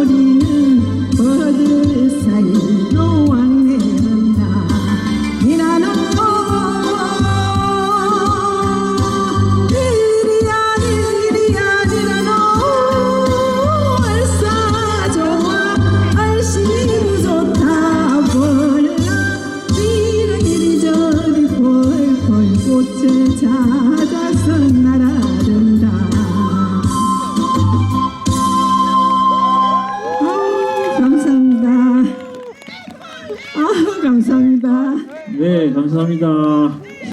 Morir 아, 감사합니다. 네, 감사합니다.